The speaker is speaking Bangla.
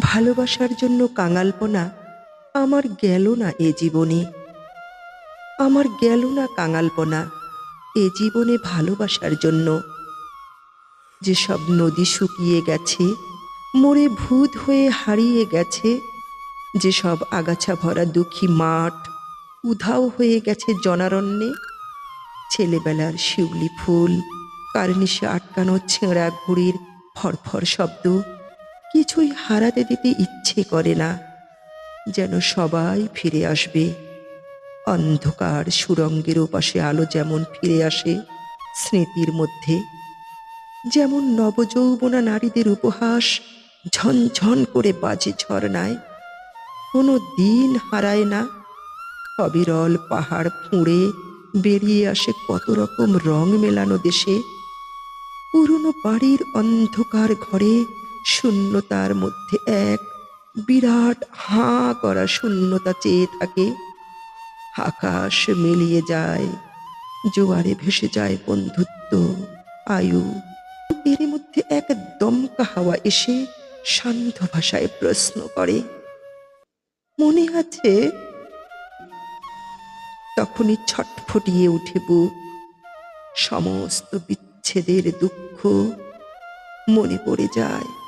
ভালোবাসার জন্য কাঙালপনা আমার গেল না এ জীবনে। আমার গেল না কাঙালপনা এ জীবনে ভালোবাসার জন্য। যেসব নদী শুকিয়ে গেছে, মরে ভূত হয়ে হারিয়ে গেছে যেসব আগাছা ভরা দুঃখী মাঠ উধাও হয়ে গেছে জনারণ্যে। ছেলেবেলার শিউলি ফুল, কার্নিশে আটকানো ছেঁড়া ঘুড়ির ফরফর শব্দ কিছুই হারাতে দিতে ইচ্ছে করে না, যেন সবাই ফিরে আসবে। অন্ধকার সুরঙ্গের ওপাশে আলো যেমন ফিরে আসে স্মৃতির মধ্যে, যেমন নবযৌবনা নারীদের উপহাস ঝনঝন করে বাজে ঝরনায় কোনো দিন হারায় না, অবিরল পাহাড় ফুঁড়ে বেরিয়ে আসে কত রকম রং মেলানো দেশে। পুরনো বাড়ির অন্ধকার ঘরে শূন্যতার মধ্যে এক। বিরাট হাঁ করা শূন্যতা চেয়ে থাকে। আকাশ মিলিয়ে যায়, জোয়ারে ভেসে যায় বন্ধুত্ব, আয়ু। এর মধ্যে এক দমকা হাওয়া এসে শান্ত ভাষায় প্রশ্ন করে, মনে আছে? তখনই ছটফটিয়ে উঠে বুক। সমস্ত বিচ্ছেদের দুঃখ মনে পড়ে যায়।